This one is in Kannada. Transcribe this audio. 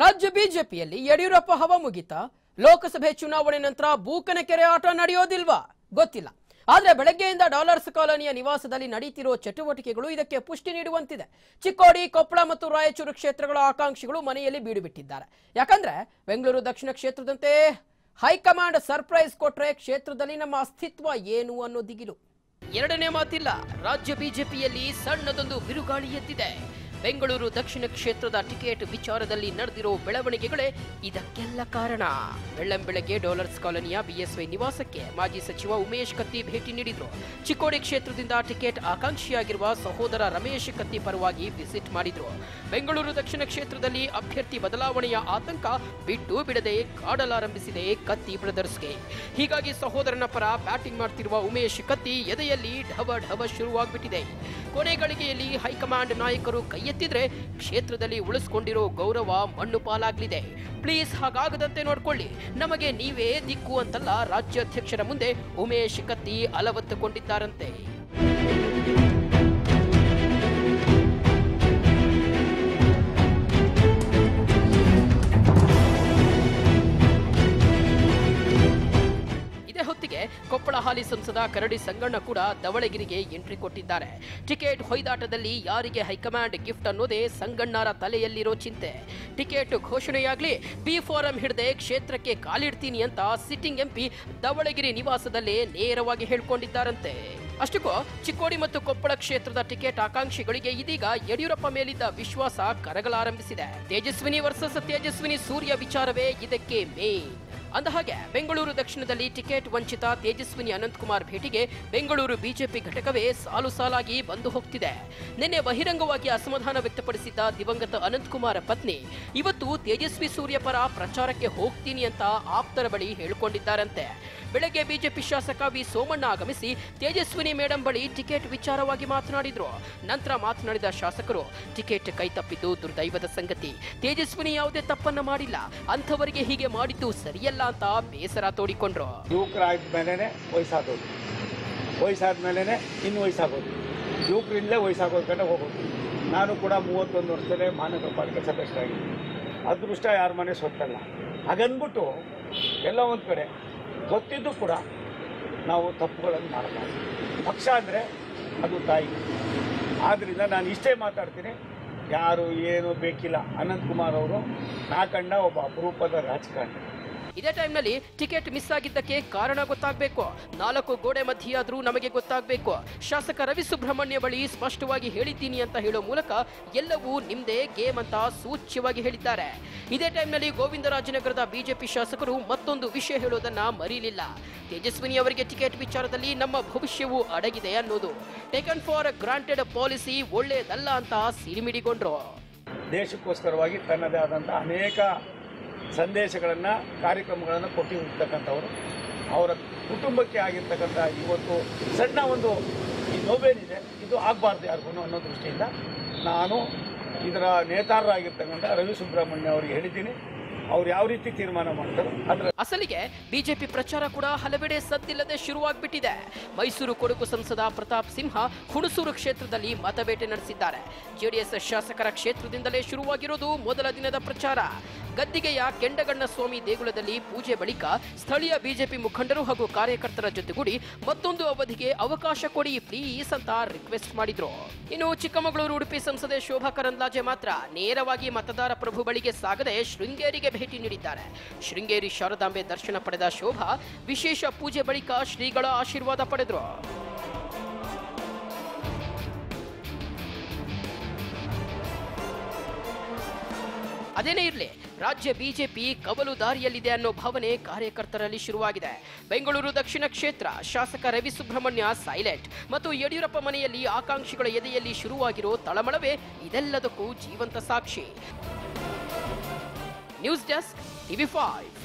ರಾಜ್ಯ ಬಿಜೆಪಿಯಲ್ಲಿ ಯಡಿಯೂರಪ್ಪ ಹವ ಮುಗಿತ. ಲೋಕಸಭೆ ಚುನಾವಣೆ ನಂತರ ಬೂಕನಕೆರೆ ಆಟ ನಡೆಯೋದಿಲ್ವಾ? ಗೊತ್ತಿಲ್ಲ. ಆದರೆ ಬೆಳಗ್ಗೆಯಿಂದ ಡಾಲರ್ಸ್ ಕಾಲೋನಿಯ ನಿವಾಸದಲ್ಲಿ ನಡೀತಿರೋ ಚಟುವಟಿಕೆಗಳು ಇದಕ್ಕೆ ಪುಷ್ಟಿ ನೀಡುವಂತಿದೆ. ಚಿಕ್ಕೋಡಿ, ಕೊಪ್ಪಳ ಮತ್ತು ರಾಯಚೂರು ಕ್ಷೇತ್ರಗಳ ಆಕಾಂಕ್ಷಿಗಳು ಮನೆಯಲ್ಲಿ ಬೀಡುಬಿಟ್ಟಿದ್ದಾರೆ. ಯಾಕಂದ್ರೆ ಬೆಂಗಳೂರು ದಕ್ಷಿಣ ಕ್ಷೇತ್ರದಂತೆ ಹೈಕಮಾಂಡ್ ಸರ್ಪ್ರೈಸ್ ಕೊಟ್ರೆ ಕ್ಷೇತ್ರದಲ್ಲಿ ನಮ್ಮ ಅಸ್ತಿತ್ವ ಏನು ಅನ್ನೋ ದಿಗಿಲು. ಎರಡನೇ ಮಾತಿಲ್ಲ. ರಾಜ್ಯ ಬಿಜೆಪಿಯಲ್ಲಿ ಸಣ್ಣದೊಂದು ಬಿರುಗಾಳಿ ಎದ್ದಿದೆ. ಬೆಂಗಳೂರು ದಕ್ಷಿಣ ಕ್ಷೇತ್ರದ ಟಿಕೆಟ್ ವಿಚಾರದಲ್ಲಿ ನಡೆದಿರೋ ಬೆಳವಣಿಗೆಗಳೇ ಇದಕ್ಕೆಲ್ಲ ಕಾರಣ. ಬೆಳ್ಳಂಬೆಳಗ್ಗೆ ಡಾಲರ್ಸ್ ಕಾಲೋನಿಯ ಬಿಎಸ್ವೈ ನಿವಾಸಕ್ಕೆ ಮಾಜಿ ಸಚಿವ ಉಮೇಶ್ ಕತ್ತಿ ಭೇಟಿ ನೀಡಿದ್ರು. ಚಿಕ್ಕೋಡಿ ಕ್ಷೇತ್ರದಿಂದ ಟಿಕೆಟ್ ಆಕಾಂಕ್ಷಿಯಾಗಿರುವ ಸಹೋದರ ರಮೇಶ್ ಕತ್ತಿ ಪರವಾಗಿ ವಿಸಿಟ್ ಮಾಡಿದ್ರು. ಬೆಂಗಳೂರು ದಕ್ಷಿಣ ಕ್ಷೇತ್ರದಲ್ಲಿ ಅಭ್ಯರ್ಥಿ ಬದಲಾವಣೆಯ ಆತಂಕ ಬಿಟ್ಟು ಬಿಡದೆ ಕಾಡಲಾರಂಭಿಸಿದೆ ಕತ್ತಿ ಬ್ರದರ್ಸ್ಗೆ. ಹೀಗಾಗಿ ಸಹೋದರನ ಪರ ಬ್ಯಾಟಿಂಗ್ ಮಾಡ್ತಿರುವ ಉಮೇಶ್ ಕತ್ತಿ ಎದೆಯಲ್ಲಿ ಢವ ಢವ ಶುರುವಾಗ್ಬಿಟ್ಟಿದೆ. ಕೊನೆ ಗಳಿಗೆಯಲ್ಲಿ ಹೈಕಮಾಂಡ್ ನಾಯಕರು ಕೈ ಎತ್ತಿದ್ರೆ ಕ್ಷೇತ್ರದಲ್ಲಿ ಉಳಿಸ್ಕೊಂಡಿರೋ ಗೌರವ ಮಣ್ಣು ಪಾಲಾಗಲಿದೆ. ಪ್ಲೀಸ್ ಹಾಗಾಗದಂತೆ ನೋಡ್ಕೊಳ್ಳಿ. ನಮಗೆ ನೀವೇ ದಿಕ್ಕು ಅಂತಲ್ಲ ರಾಜ್ಯಾಧ್ಯಕ್ಷರ ಮುಂದೆ ಉಮೇಶ್ ಕತ್ತಿ ಅಲವತ್ತುಕೊಂಡಿದ್ದಾರಂತೆ. ಕೊಪ್ಪಳ ಹಾಲಿ ಸಂಸದ ಕರಡಿ ಸಂಗಣ್ಣ ಕೂಡ ಧವಳಗಿರಿಗೆ ಎಂಟ್ರಿ ಕೊಟ್ಟಿದ್ದಾರೆ. ಟಿಕೆಟ್ ಹೊಯ್ದಾಟದಲ್ಲಿ ಯಾರಿಗೆ ಹೈಕಮಾಂಡ್ ಗಿಫ್ಟ್ ಅನ್ನೋದೇ ಸಂಗಣ್ಣರ ತಲೆಯಲ್ಲಿರೋ ಚಿಂತೆ. ಟಿಕೆಟ್ ಘೋಷಣೆಯಾಗ್ಲಿ ಬಿ ಫಾರಂ ಹಿಡದೆ ಕ್ಷೇತ್ರಕ್ಕೆ ಕಾಲಿಡ್ತೀನಿ ಅಂತ ಸಿಟ್ಟಿಂಗ್ ಎಂಪಿ ಧವಳಗಿರಿ ನಿವಾಸದಲ್ಲೇ ನೇರವಾಗಿ ಹೇಳ್ಕೊಂಡಿದ್ದಾರಂತೆ. ಅಷ್ಟಕ್ಕೂ ಚಿಕ್ಕೋಡಿ ಮತ್ತು ಕೊಪ್ಪಳ ಕ್ಷೇತ್ರದ ಟಿಕೆಟ್ ಆಕಾಂಕ್ಷಿಗಳಿಗೆ ಇದೀಗ ಯಡಿಯೂರಪ್ಪ ಮೇಲಿದ್ದ ವಿಶ್ವಾಸ ಕರಗಲಾರಂಭಿಸಿದೆ. ತೇಜಸ್ವಿನಿ ವರ್ಸಸ್ ತೇಜಸ್ವಿನಿ ಸೂರ್ಯ ವಿಚಾರವೇ ಇದಕ್ಕೆ ಮೇನ್ ಅಂದಹಾಗೆ ಬೆಂಗಳೂರು ದಕ್ಷಿಣದಲ್ಲಿ ಟಿಕೆಟ್ ವಂಚಿತ ತೇಜಸ್ವಿನಿ ಅನಂತಕುಮಾರ್ ಭೇಟಿಗೆ ಬೆಂಗಳೂರು ಬಿಜೆಪಿ ಘಟಕವೇ ಸಾಲು ಸಾಲಾಗಿ ಬಂದು ಹೋಗ್ತಿದೆ. ನಿನ್ನೆ ಬಹಿರಂಗವಾಗಿ ಅಸಮಾಧಾನ ವ್ಯಕ್ತಪಡಿಸಿದ್ದ ದಿವಂಗತ ಅನಂತಕುಮಾರ ಪತ್ನಿ, ಇವತ್ತು ತೇಜಸ್ವಿ ಸೂರ್ಯ ಪರ ಪ್ರಚಾರಕ್ಕೆ ಹೋಗ್ತೀನಿ ಅಂತ ಆಪ್ತರ ಬಳಿ ಹೇಳಿಕೊಂಡಿದ್ದಾರಂತೆ. ಬೆಳಗ್ಗೆ ಬಿಜೆಪಿ ಶಾಸಕ ವಿ ಸೋಮಣ್ಣ ಆಗಮಿಸಿ ತೇಜಸ್ವಿನಿ ಮೇಡಂ ಬಳಿ ಟಿಕೆಟ್ ವಿಚಾರವಾಗಿ ಮಾತನಾಡಿದ್ರು. ನಂತರ ಮಾತನಾಡಿದ ಶಾಸಕರು, ಟಿಕೆಟ್ ಕೈ ತಪ್ಪಿದ್ದು ದುರ್ದೈವದ ಸಂಗತಿ. ತೇಜಸ್ವಿನಿ ಯಾವುದೇ ತಪ್ಪನ್ನ ಮಾಡಿಲ್ಲ. ಅಂಥವರಿಗೆ ಹೀಗೆ ಮಾಡಿದ್ದು ಸರಿಯಲ್ಲ. ಅಂತ ಬೇಸರ ತೋಡಿಕೊಂಡ್ರು. ಯುವಕರಾದ್ಮೇಲೆ ವಯಸ್ಸಾಗೋದು ವಯಸ್ಸಾದ್ಮೇಲೆ ಇನ್ನು ವಯಸ್ಸಾಗೋದು ಯುವಕರಿಂದಲೇ ವಯಸ್ಸಾಗೋದ್ ಕಡೆ ಹೋಗೋದು ನಾನು ಕೂಡ ಮೂವತ್ತೊಂದು ವರ್ಷದಲ್ಲೇ ಮಹಾನಗರ ಪಾಲಿಕೆ ಸದಸ್ಯರಾಗಿದ್ದೀನಿ ಅದೃಷ್ಟ ಯಾರ ಮನೆ ಸೊತ್ತಲ್ಲ. ಹಾಗನ್ಬಿಟ್ಟು ಎಲ್ಲ ಒಂದು ಕಡೆ ಗೊತ್ತಿದ್ದು ಕೂಡ ನಾವು ತಪ್ಪುಗಳನ್ನು ಮಾಡಬಾರ್ದು. ಪಕ್ಷ ಅಂದರೆ ಅದು ತಾಯಿ. ಆದ್ದರಿಂದ ನಾನು ಇಷ್ಟೇ ಮಾತಾಡ್ತೀನಿ. ಯಾರು ಏನು ಬೇಕಿಲ್ಲ ಅನಂತಕುಮಾರ್ ಅವರು, ನಾ ಕಂಡ ಒಬ್ಬ ಅಪರೂಪದ ರಾಜಕಾರಣಿ. ಇದೇ ಟೈಮ್ನಲ್ಲಿ ಟಿಕೆಟ್ ಮಿಸ್ ಆಗಿದ್ದಕ್ಕೆ ಕಾರಣ ಗೊತ್ತಾಗಬೇಕು. ನಾಲ್ಕು ಗೋಡೆ ಮಧ್ಯೆಯಾದರೂ ನಮಗೆ ಗೊತ್ತಾಗಬೇಕು. ಶಾಸಕ ರವಿ ಸುಬ್ರಹ್ಮಣ್ಯ ಬಳಿ ಸ್ಪಷ್ಟವಾಗಿ ಹೇಳಿದ್ದೀನಿ ಅಂತ ಹೇಳೋ ಮೂಲಕ ಎಲ್ಲವೂ ನಿಮ್ದೇ ಗೇಮ್ ಅಂತ ಸೂಚ್ಯವಾಗಿ ಹೇಳಿದ್ದಾರೆ. ಇದೇ ಟೈಮ್ನಲ್ಲಿ ಗೋವಿಂದರಾಜನಗರದ ಬಿಜೆಪಿ ಶಾಸಕರು ಮತ್ತೊಂದು ವಿಷಯ ಹೇಳೋದನ್ನ ಮರೀಲಿಲ್ಲ. ತೇಜಸ್ವಿನಿ ಅವರಿಗೆ ಟಿಕೆಟ್ ವಿಚಾರದಲ್ಲಿ ನಮ್ಮ ಭವಿಷ್ಯವು ಅಡಗಿದೆ ಅನ್ನೋದು. ಟೇಕನ್ ಫಾರ್ ಗ್ರಾಂಟೆಡ್ ಪಾಲಿಸಿ ಒಳ್ಳೆಯದಲ್ಲ ಅಂತ ಸಿರಿಮಿಡಿಗೊಂಡ್ರು ದೇಶಕ್ಕೋಸ್ಕರವಾಗಿ ತನ್ನದೇ ಆದಂತಹ ಅನೇಕ ಸಂದೇಶಗಳನ್ನು, ಕಾರ್ಯಕ್ರಮಗಳನ್ನು ಕೊಟ್ಟಿರ್ತಕ್ಕಂಥವರು ಅವರ ಕುಟುಂಬಕ್ಕೆ ಆಗಿರ್ತಕ್ಕಂಥ ಇವತ್ತು ಸಣ್ಣ ಒಂದು ಈ ನೋವೇನಿದೆ ಇದು. ಆಗಬಾರ್ದು ಯಾರಿಗೂ ಅನ್ನೋ ದೃಷ್ಟಿಯಿಂದ ನಾನು ಇದರ ನೇತಾರರಾಗಿರ್ತಕ್ಕಂಥ ರವಿ ಸುಬ್ರಹ್ಮಣ್ಯ ಅವರಿಗೆ ಹೇಳಿದ್ದೀನಿ. ಅವ್ರು ಯಾವ ರೀತಿ ತೀರ್ಮಾನ ಮಾಡ್ತಾರೆ? ಅಸಲಿಗೆ ಬಿಜೆಪಿ ಪ್ರಚಾರ ಕೂಡ ಹಲವೆಡೆ ಸದ್ದಿಲ್ಲದೆ ಶುರುವಾಗ್ಬಿಟ್ಟಿದೆ. ಮೈಸೂರು ಕೊಡಗು ಸಂಸದ ಪ್ರತಾಪ್ ಸಿಂಹ ಹುಣಸೂರು ಕ್ಷೇತ್ರದಲ್ಲಿ ಮತಬೇಟೆ ನಡೆಸಿದ್ದಾರೆ. ಜೆಡಿಎಸ್ ಶಾಸಕರ ಕ್ಷೇತ್ರದಿಂದಲೇ ಶುರುವಾಗಿರೋದು ಮೊದಲ ದಿನದ ಪ್ರಚಾರ. ಗದ್ದಿಗೆಯ ಕೆಂಡಗಣ್ಣ ಸ್ವಾಮಿ ದೇಗುಲದಲ್ಲಿ ಪೂಜೆ ಬಳಿಕ ಸ್ಥಳೀಯ ಬಿಜೆಪಿ ಮುಖಂಡರು ಹಾಗೂ ಕಾರ್ಯಕರ್ತರ ಜೊತೆಗೂಡಿ ಮತ್ತೊಂದು ಅವಧಿಗೆ ಅವಕಾಶ ಕೊಡಿ ಪ್ಲೀಸ್ ಅಂತ ರಿಕ್ವೆಸ್ಟ್ ಮಾಡಿದ್ರು. ಇನ್ನು ಚಿಕ್ಕಮಗಳೂರು ಉಡುಪಿ ಸಂಸದೆ ಶೋಭಾ ಕರಂದ್ಲಾಜೆ ಮಾತ್ರ ನೇರವಾಗಿ ಮತದಾರ ಪ್ರಭು ಬಳಿಗೆ ಸಾಗದೆ ಶೃಂಗೇರಿಗೆ ಭೇಟಿ ನೀಡಿದ್ದಾರೆ. ಶೃಂಗೇರಿ ಶಾರದಾಂಬೆ ದರ್ಶನ ಪಡೆದ ಶೋಭಾ ವಿಶೇಷ ಪೂಜೆ ಬಳಿಕ ಶ್ರೀಗಳ ಆಶೀರ್ವಾದ ಪಡೆದ್ರು. ಅದೇನೇ ಇರಲಿ, ರಾಜ್ಯ ಬಿಜೆಪಿ ಕವಲು ದಾರಿಯಲ್ಲಿದೆ ಅನ್ನೋ ಭಾವನೆ ಕಾರ್ಯಕರ್ತರಲ್ಲಿ ಶುರುವಾಗಿದೆ. ಬೆಂಗಳೂರು ದಕ್ಷಿಣ ಕ್ಷೇತ್ರ, ಶಾಸಕ ರವಿ ಸುಬ್ರಹ್ಮಣ್ಯ ಸೈಲೆಂಟ್ ಮತ್ತು ಯಡಿಯೂರಪ್ಪ ಮನೆಯಲ್ಲಿ ಆಕಾಂಕ್ಷಿಗಳ ಎದೆಯಲ್ಲಿ ಶುರುವಾಗಿರೋ ತಳಮಳವೇ ಇದೆಲ್ಲದಕ್ಕೂ ಜೀವಂತ ಸಾಕ್ಷಿ. News Desk, TV5.